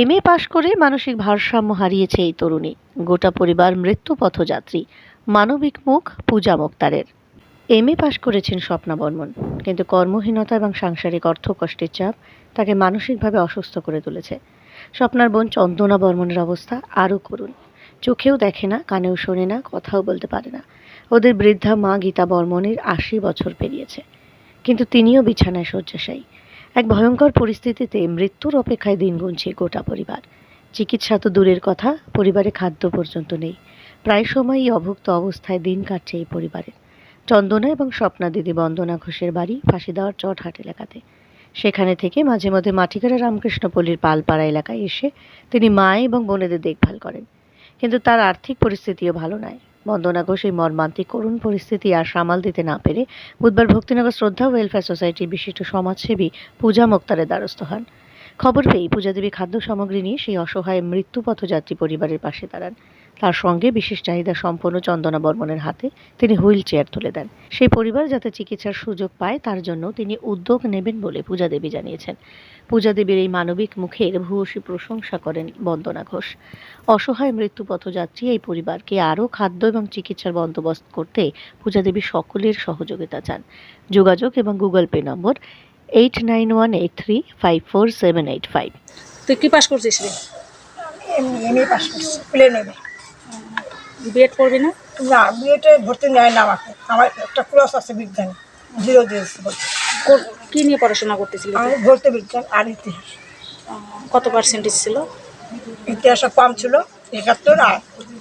M A পাশ করে মানসিক ভারসাম্য হারিয়েছে এই তরুণী। গোটা পরিবার মৃত্যু পথযাত্রী। মানবিক মুখ পূজা মুক্তারের। এম এ পাশ করেছেন স্বপ্না বর্মন। কিন্তু কর্মহীনতা এবং সাংসারিক অর্থকষ্টের চাপ তাকে মানসিকভাবে অসুস্থ করে তুলেছে। স্বপ্নার বোন চন্দনা বর্মনের অবস্থা আরও করুণ। চোখেও দেখে না, কানেও শোনে না, কথাও বলতে পারে না। ওদের বৃদ্ধা মা গীতা বর্মনের আশি বছর পেরিয়েছে। কিন্তু তিনিও বিছানায় শয্যাশায়ী। এক ভয়ঙ্কর পরিস্থিতিতে মৃত্যুর অপেক্ষায় দিন গুনছে গোটা পরিবার। চিকিৎসা তো দূরের কথা, পরিবারে খাদ্য পর্যন্ত নেই। প্রায় সময়ই অভুক্ত অবস্থায় দিন কাটছে এই পরিবারের চন্দনা এবং স্বপ্না দিদি বন্দনা ঘোষের বাড়ি ফাঁসি ফাঁসিদাওয়ার চটহাট এলাকাতে। সেখানে থেকে মাঝে মধ্যে মাটিকারা রামকৃষ্ণপল্লীর পালপাড়া এলাকায় এসে তিনি মা এবং বোনেদের দেখভাল করেন। কিন্তু তার আর্থিক পরিস্থিতিও ভালো নয়। বন্দনা ঘোষ এই মর্মান্তিক করুণ পরিস্থিতি আর সামাল দিতে না পেরে বুধবার ভক্তিনগর শ্রদ্ধা ওয়েলফেয়ার সোসাইটির বিশিষ্ট সমাজসেবী পূজা মোক্তারের দ্বারস্থ হন। খবর পেয়ে পূজাদেবী খাদ্য সামগ্রী নিয়ে সেই অসহায় মৃত্যু পথযাত্রী পরিবারের পাশে দাঁড়ান। সঙ্গে বিশেষ চাহিদা সম্পন্ন চন্দনা বর্মনের হাতে তিনি হুইল চেয়ার তুলে দেন। সেই পরিবার যাতে চিকিৎসার সুযোগ পায় তার জন্য তিনি উদ্যোগ নেবেন বলে পূজা দেবী জানিয়েছেন। পূজা দেবীর এই মানবিক মুখের ভূয়সী প্রশংসা করেন বন্দনা ঘোষ। অসহায় মৃত্যু পথযাত্রী এই পরিবারকে আরও খাদ্য এবং চিকিৎসার বন্দোবস্ত করতে পূজা দেবী সকলের সহযোগিতা চান। যোগাযোগ এবং Google Pay number eight nine one eight three five four seven eight five তুই কি পাস করছিস রে? এম এ পাস করছি প্লেন বিএড করবি না? না বিয়েতে ভর্তি নেয় না আমাকে। আমার একটা ক্লাস আছে বিজ্ঞানে জিরো দিয়েছে কি নিয়ে পড়াশোনা করতেছিলি? আমি ভর্তি বিজ্ঞান আর ইতিহাস। কত পার্সেন্টেজ ছিল? ইতিহাসে কম ছিল একাত্তর আর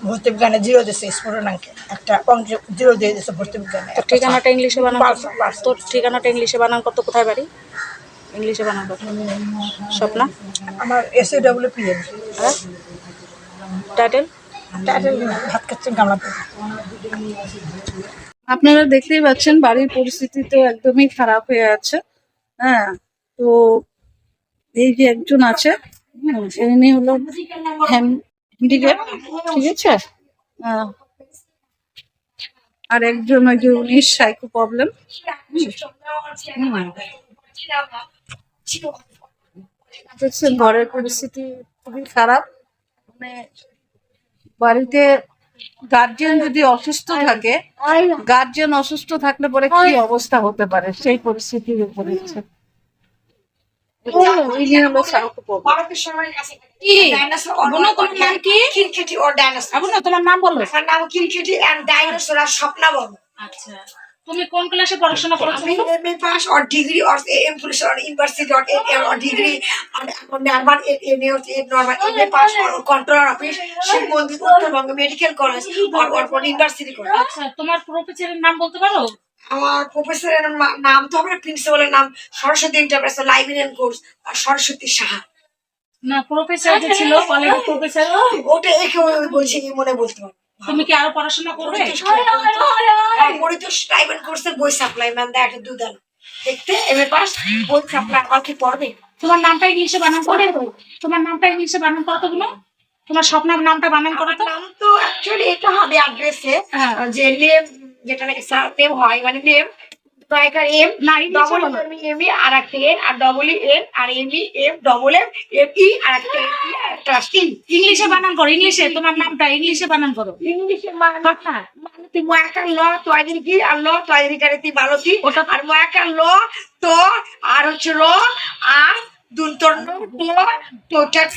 ভর্তি বিজ্ঞানে জিরো দিয়েছে স্ফুটনাঙ্কে। একটা অঙ্ক জিরো দিয়ে দিয়েছে ভর্তি বিজ্ঞানে ঠিকানাটা ইংলিশে বানান। তোর ঠিকানাটা ইংলিশে বানান কত? কোথায় বাড়ি? ইংলিশে বানান কত? স্বপ্না? আমার AC W P M title আপনারা দেখতেই পাচ্ছেন, বাড়ির পরিস্থিতি তো একদমই খারাপ হয়ে আছে। হ্যাঁ তো এই যে একজন আছে ঠিক আছে? হ্যাঁ। আর একজন ওই যে উনি সাইকো প্রবলেম ঘরের পরিস্থিতি খুবই খারাপ। মানে বাড়িতে গার্জিয়ান যদি অসুস্থ থাকে গার্জিয়ান অসুস্থ থাকলে পরে কি অবস্থা হতে পারে? সেই পরিস্থিতির উপরে তোমার নাম কি? ও ডাইনোসর। আবু তোমার নাম বলো। নাম খিরখিটি অ্যান্ড ডাইনোসর আর স্বপ্না বর্মন। আচ্ছা। তুমি কোন ক্লাসে পড়াশোনা করেছ? আমি MA pass or degree or M police or university or M or degree. or number M A normal MA pass or controller office Shiv মন্দির Uttarbanga medical college or or university college আচ্ছা তোমার প্রফেসরের নাম বলতে পারো? আমার প্রফেসরের নাম তো আমার প্রিন্সিপালের নাম সরস্বতী ইন্টারপ্রাইজ লাইব্রেরিয়ান কোর্স আর সরস্বতী সাহা। না প্রফেসর যে ছিল কলেজের প্রফেসর ওটা একে বলছি মনে বলতে পারব। তুমি কি আরও পড়াশোনা করবে? মরিত স্টাইপেন্ড কোর্সের বই সাপ্লাই ম্যান দেয় একটা দুধান দেখতে এমএ পাস বই সাপ্লাই আমার কি পড়বে। তোমার নামটা ইংলিশে বানান করে তোমার নামটা ইংলিশে বানান করো তো তোমার স্বপ্নের নামটা বানান করো তো নাম তো অ্যাকচুয়ালি এটা হবে অ্যাড্রেসে। যে নেম যেটা নাকি নেম হয় মানে নেম এম ডবল বলো। এম এম আর একটা আর ডবল এন আর M E M double M M E আর একটা এম ই আর একটা সি ইংলিশে বানান করো ইংলিশে তোমার নামটা ইংলিশে বানান করো। ইংলিশে মানে ময়াকার ল তয়দিন কি আর ল তয়দিন কারেতি মালতী ওটা- আর ময়াকার ল তো আর হচ্ছে র আর তো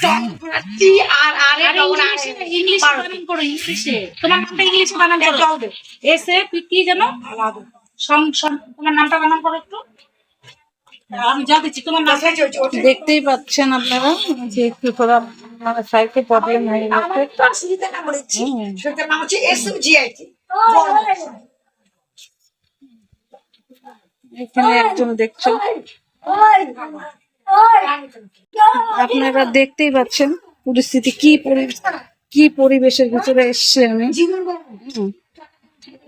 তো আর আর ইংলিশে বানান করো ইংলিশে। তোমার নামটা ইংলিশে বানান করো। এস এ পি কি জানো তোমার নামটা করো একটু। দিচ্ছি দেখতেই পাচ্ছেন আপনারা যে তোরা মানে প্রবলেম হয়ে গেছে। এখানে একজন দেখছেন। আপনারা দেখতেই পাচ্ছেন পরিস্থিতি কি পরি- কি পরিবেশের ভিতরে এসছে আমি।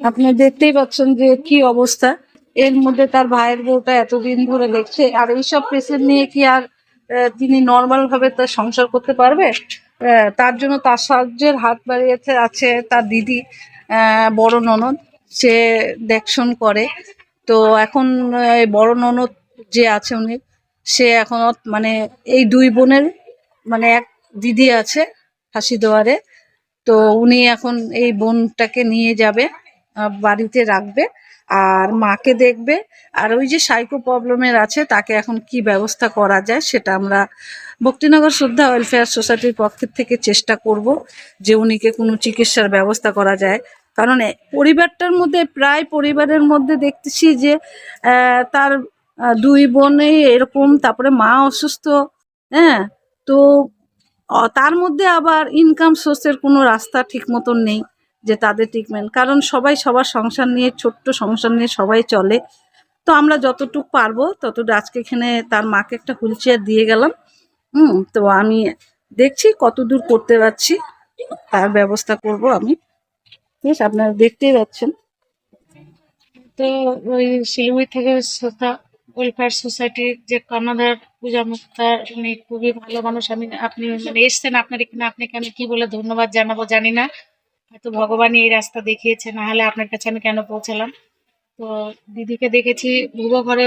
আপনি দেখতেই পাচ্ছেন যে কি অবস্থা। এর মধ্যে তার ভাইয়ের বউটা এতদিন ধরে দেখছে, আর এইসব পেশেন্ট নিয়ে কি আর তিনি নর্মাল ভাবে তার সংসার করতে পারবে? তার জন্য তার সাহায্যের হাত বাড়িয়েছে, আছে তার দিদি বড় ননদ, সে দেখশন করে। তো এখন বড় ননদ যে আছে উনি, সে এখন মানে এই দুই বোনের মানে এক দিদি আছে হাসি দোয়ারে তো উনি এখন এই বোনটাকে নিয়ে যাবে। বাড়িতে রাখবে, আর মাকে দেখবে। আর ওই যে সাইকো প্রবলেমের আছে, তাকে এখন কি ব্যবস্থা করা যায় সেটা আমরা ভক্তিনগর শ্রদ্ধা ওয়েলফেয়ার সোসাইটির পক্ষের থেকে চেষ্টা করব যে উনিকে কোনো চিকিৎসার ব্যবস্থা করা যায়। কারণ পরিবারটার মধ্যে, প্রায় পরিবারের মধ্যে দেখতেছি যে তার দুই বোনেই এরকম, তারপরে মা অসুস্থ হ্যাঁ? তো তার মধ্যে আবার ইনকাম সোর্সের কোনো রাস্তা ঠিক মতন নেই। যে তাদের ট্রিটমেন্ট কারণ সবাই সবার সংসার নিয়ে, ছোট্ট সংসার নিয়ে সবাই চলে। তো আমরা যতটুকু পারব, ততটুকু আজকে এখানে তার মাকে একটা হুইল চেয়ার দিয়ে গেলাম। হুম, তো আমি দেখছি কত দূর করতে পারছি। তার ব্যবস্থা করব আমি। আছে আপনারা দেখতেই পাচ্ছেন। তো ওই শিলিগুড়ি থেকে সোসা ওয়েলফেয়ার সোসাইটির যে কর্ণধার পূজা মুক্তার উনি খুবই ভালো মানুষ। আমি আপনি এসছেন, আপনার এখানে আপনাকে আমি কি বলে ধন্যবাদ জানাব জানি না। হয়তো ভগবানই এই রাস্তা দেখিয়েছে না হলে আপনার কাছে আমি কেন পৌঁছালাম? তো দিদিকে দেখেছি ভুবো ঘরে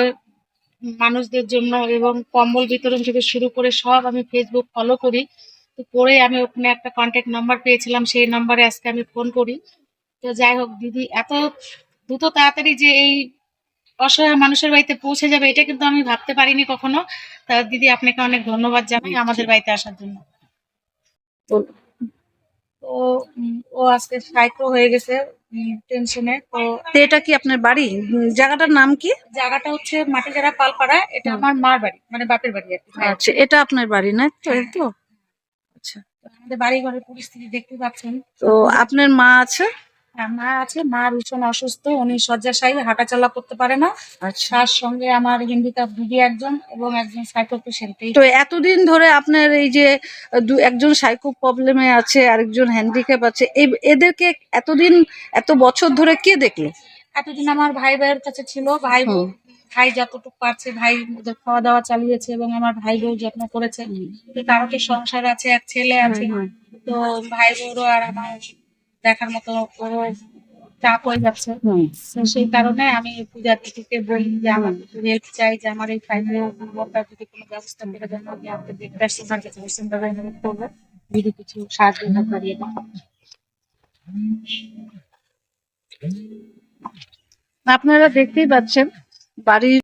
মানুষদের জন্য এবং কম্বল বিতরণ থেকে শুরু করে সব আমি ফেসবুক ফলো করি। তো পরে আমি ওখানে একটা কন্ট্যাক্ট নাম্বার পেয়েছিলাম সেই নাম্বারে আজকে আমি ফোন করি। তো যাই হোক দিদি এত দ্রুত তাড়াতাড়ি যে এই অসহায় মানুষের বাড়িতে পৌঁছে যাবে এটা কিন্তু আমি ভাবতে পারিনি কখনো। তা দিদি আপনাকে অনেক ধন্যবাদ জানাই আমাদের বাড়িতে আসার জন্য। তো ও আজকে সাইকো হয়ে গেছে টেনশনে তো এটা কি আপনার বাড়ি? জায়গাটার নাম কি? জায়গাটা হচ্ছে মাটিজারা পালপাড়া এটা আমার মার বাড়ি মানে বাপের বাড়ি আর কি। আচ্ছা এটা আপনার বাড়ি না? তো তো। আচ্ছা। আমাদের বাড়ি ঘরের পরিস্থিতি দেখতে পাচ্ছেন। তো আপনার মা আছে? মা আছে মা ভীষণ অসুস্থ উনি শয্যাশায়ী হাঁটাচলা করতে পারে না। আচ্ছা। তার সঙ্গে আমার হিন্দিকা দিদি একজন এবং একজন সাইকো পেশেন্ট তো এতদিন ধরে আপনার এই যে দু একজন সাইকো প্রবলেমে আছে আরেকজন হ্যান্ডিক্যাপ আছে এদেরকে এতদিন এত বছর ধরে কে দেখল? এতদিন আমার ভাই ভাইয়ের কাছে ছিল ভাই ভাই যতটুকু পারছে ভাই ওদের খাওয়া দাওয়া চালিয়েছে এবং আমার ভাই বউ যত্ন করেছে। তো সংসার আছে এক ছেলে আছে। তো ভাই বউরও আর আমার দেখার মতো চাপ হয়ে যাচ্ছে। সেই কারণে আমি পূজার দিদিকে বলি যে আমার একটু হেল্প চাই যে আমার এই ফাইনাল দুর্বলতার যদি কোনো ব্যবস্থা করে দেন আমি আপনাকে দেখতে আসছি কাছে হেল্প করব। যদি কিছু সাহায্য না পারি আপনারা দেখতেই পাচ্ছেন বাড়ির